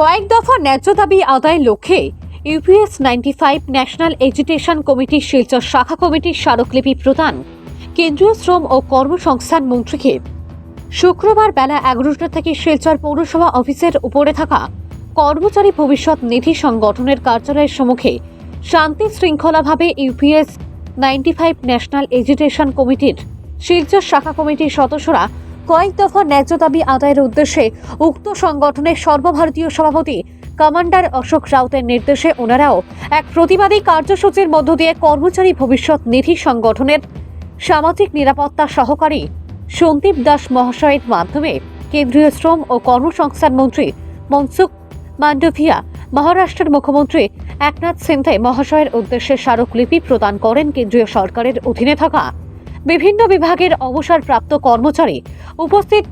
কয়েক দফা ন্যায্য দাবি আদায়ের লক্ষ্যে UPS ninety five national education কমিটির শিলচর শাখা কমিটির স্মারকলিপি প্রদান। কেন্দ্রীয় শ্রম ও কর্মসংস্থান মন্ত্রীকে শুক্রবার বেলা এগারোটা থেকে শিলচর পৌরসভা অফিসের উপরে থাকা কর্মচারী ভবিষ্যৎ নিধি সংগঠনের কার্যালয়ের সম্মুখে শান্তি শৃঙ্খলাভাবে UPS ninety five national education কমিটির শিলচর শাখা কমিটির সদস্যরা কয়েক দফা ন্যায্য দাবি আদায়ের উদ্দেশ্যে উক্ত সংগঠনের সর্বভারতীয় সভাপতি কমান্ডার অশোক রাউতের নির্দেশে ওনারাও এক প্রতিবাদী কার্যসূচির মধ্য দিয়ে কর্মচারী ভবিষ্যৎ নিধি সংগঠনের সামাজিক নিরাপত্তা সহকারী সন্দীপ দাস মহাশয়ের মাধ্যমে কেন্দ্রীয় শ্রম ও কর্মসংস্থান মন্ত্রী মনসুখ মান্ডভিয়া, মহারাষ্ট্রের মুখ্যমন্ত্রী একনাথ সিন্ধে মহাশয়ের উদ্দেশ্যে স্মারকলিপি প্রদান করেন কেন্দ্রীয় সরকারের অধীনে থাকা। বিভিন্ন বিভাগের অবসরপ্রাপ্ত কর্মচারী উপস্থিত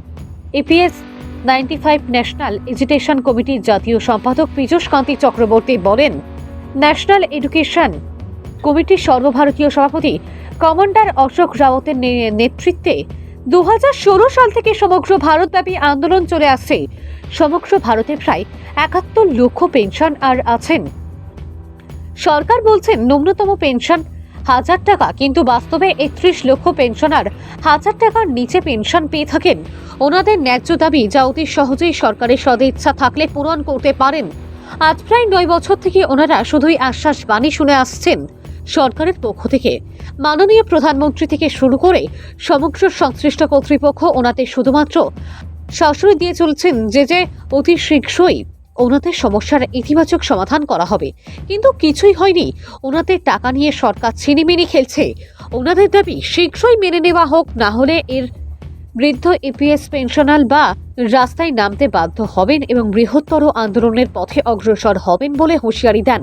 EPS ninety five national education কমিটির জাতীয় সম্পাদক পীযূষ কান্তি চক্রবর্তী বলেন, ন্যাশনাল এডুকেশন কমিটির সর্বভারতীয় সভাপতি কমান্ডার অশোক রাওয়াতের নেতৃত্বে দু হাজার ষোলো সাল থেকে সমগ্র ভারতব্যাপী আন্দোলন চলে আসছে। সমগ্র ভারতে প্রায় একাত্তর লক্ষ পেনশন আর আছেন। সরকার বলছেন, ন্যূনতম পেনশন হাজার টাকা, কিন্তু বাস্তবে একত্রিশ লক্ষ পেনশনার হাজার টাকার নিচে পেনশন পেয়ে থাকেন। ওনাদের ন্যায্য দাবি, যা অতি সহজেই সরকারের সদিচ্ছা থাকলে পূরণ করতে পারেন। আজ প্রায় নয় বছর থেকে ওনারা শুধুই আশ্বাস বাণী শুনে আসছেন সরকারের পক্ষ থেকে। মাননীয় প্রধানমন্ত্রী থেকে শুরু করে সমগ্র সংশ্লিষ্ট কর্তৃপক্ষ ওনাদের শুধুমাত্র শাশুড়ি দিয়ে চলছেন যে যে অতি শীঘ্রই ওনাদের সমস্যার ইতিবাচক সমাধান করা হবে। কিন্তু কিছুই হয়নি। ওনাদের টাকা নিয়ে সরকার ছিনিমিনি খেলছে। ওনাদের দাবি, শীঘ্রই মেনে নেওয়া হোক, না হলে এর বৃদ্ধ এপিএস পেনশনাল বা রাস্তায় নামতে বাধ্য হবেন এবং বৃহত্তর আন্দোলনের পথে অগ্রসর হবেন বলে হুঁশিয়ারি দেন।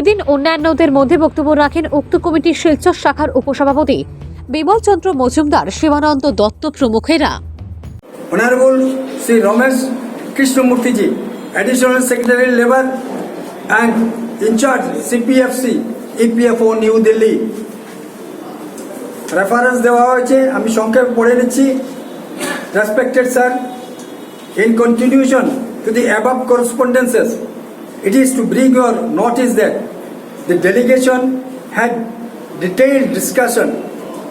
এদিন অন্যান্যদের মধ্যে বক্তব্য রাখেন উক্ত কমিটির শিলচর শাখার উপসভাপতি বিমল চন্দ্র মজুমদার, শিবানন্দ দত্ত প্রমুখেরা। Honorable Sri Ramesh Krishnamurthy Secretary Labor and in charge CPFC, EPFO New Delhi. Reference দেওয়া হয়েছে আমি সংক্ষেপ পড়ে নিচ্ছি respected sir in continuation to the above correspondences it is to bring your notice that the delegation had detailed discussion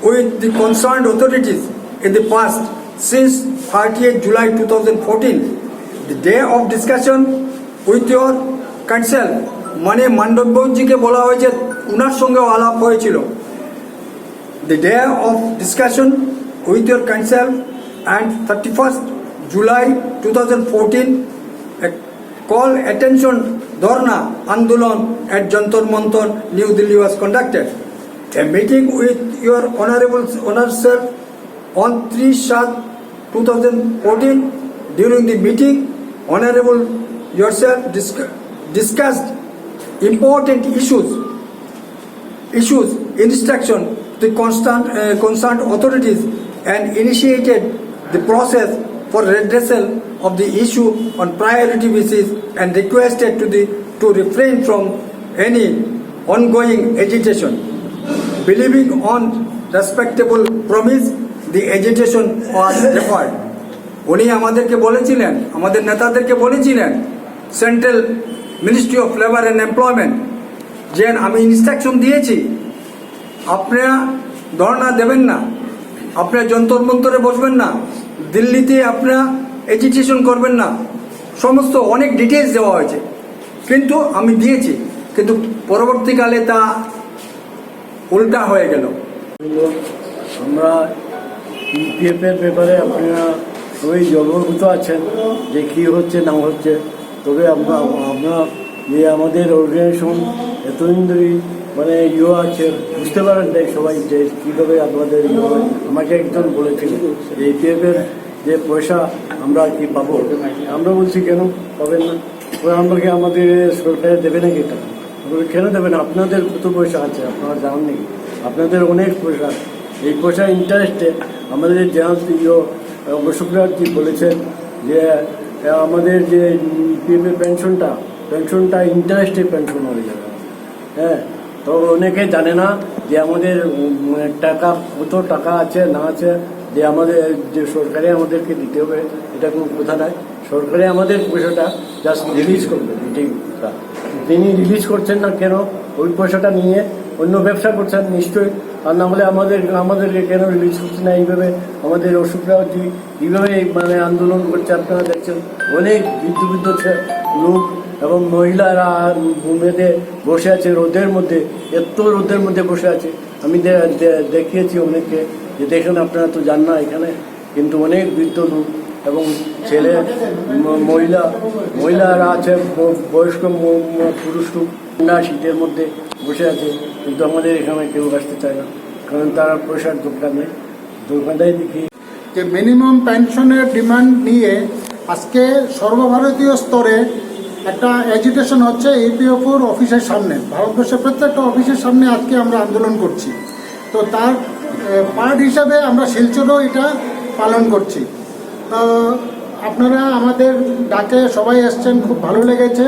with the concerned authorities in the past since 30th July 2014. The day of discussion with your counsel মানে মান্ডব্যজিকে বলা হয়েছে উনার সঙ্গেও আলাপ হয়েছিল the day of discussion with your counsel and 31st July 2014 a call attention Dharna Andolon at Jantar Mantar New Delhi was conducted a meeting with your honorable honor sir on 3 Shat 2014 during the meeting honorable yourself disc- discussed important issues issues instruction to constant, uh, concerned authorities and initiated the process for redressal of the issue on priority basis and requested to the to refrain from any ongoing agitation. Believing on respectable promise, the agitation was deferred. উনি আমাদেরকে বলেছিলেন, আমাদের নেতাদেরকে বলেছিলেন central ministry of labour and employment যে আমি instruction দিয়েছি, আপনারা ধর্ণা দেবেন না, আপনারা যন্তর মন্তরে বসবেন না, দিল্লিতে আপনারা এজিটেশন করবেন না, সমস্ত অনেক ডিটেলস দেওয়া হয়েছে। কিন্তু আমি দিয়েছি, কিন্তু পরবর্তীকালে তা উল্টা হয়ে গেল। আমরা ইপিএফ এর ব্যাপারে আপনারা সবাই অবগত আছেন, যে কী হচ্ছে, না হচ্ছে, তবে আমরা আমরা যে আমাদের অর্গানাইজেশন এতদিন ধরে মানে ইয়ে আছে, বুঝতে পারেন না সবাই যে কীভাবে আপনাদের ইয়ে আমাকে একজন বলেছিল যে ইপিএফ এর যে পয়সা আমরা কি পাবো, আমরা বলছি, কেন পাবেন না? ওরা আমাকে আমাদের সরকারে দেবে নাকি টাকা কেন দেবে না? আপনাদের কত পয়সা আছে? আপনারা জানেন নাকি? আপনাদের অনেক পয়সা এই পয়সা ইন্টারেস্টে আমাদের জেনারেল ইয়ে বসুকরাজি বলেছেন যে আমাদের যে পিএফ পেনশনটা পেনশনটা ইন্টারেস্টে পেনশন হয়ে যাবে। হ্যাঁ তো অনেকে জানে না যে আমাদের টাকা, কত টাকা আছে, না আছে, যে আমাদের, যে সরকারে আমাদেরকে দিতে হবে, এটা কোনো কথা নয়। সরকারে আমাদের পয়সাটা জাস্ট রিলিজ করবে। তিনি রিলিজ করছেন না কেন? ওই পয়সাটা নিয়ে অন্য ব্যবসা করছেন, নিশ্চয়ই। আর না হলে আমাদের আমাদেরকে কেন রিলিজ করছে না? এইভাবে আমাদের অসুখরা এইভাবে মানে আন্দোলন করছে, আপনারা দেখছেন অনেক বৃদ্ধ বৃদ্ধ লোক এবং মহিলারা ঘুমেতে বসে আছে, রোদের মধ্যে, এত রোদের মধ্যে বসে আছে। আমি দেখিয়েছি অনেককে, যে দেখেন আপনারা তো যান না এখানে, কিন্তু অনেক বৃদ্ধ লোক এবং ছেলে মহিলা, মহিলারা আছে বয়স্ক পুরুষ না শীতের মধ্যে বসে আছে, কিন্তু আমাদের এখানে কেউ আসতে চায় না। কারণ তারা পয়সার দোকান দোকানটাই দেখি। যে মিনিমাম পেনশনের ডিমান্ড নিয়ে আজকে সর্বভারতীয় স্তরে একটা এজিটেশন হচ্ছে ইপিএফওর অফিসের সামনে। ভারতবর্ষের প্রত্যেকটা অফিসের সামনে আজকে আমরা আন্দোলন করছি। তো তার পার্ট হিসাবে আমরা শিলচরও এটা পালন করছি। আপনারা আমাদের ডাকে সবাই এসছেন খুব ভালো লেগেছে।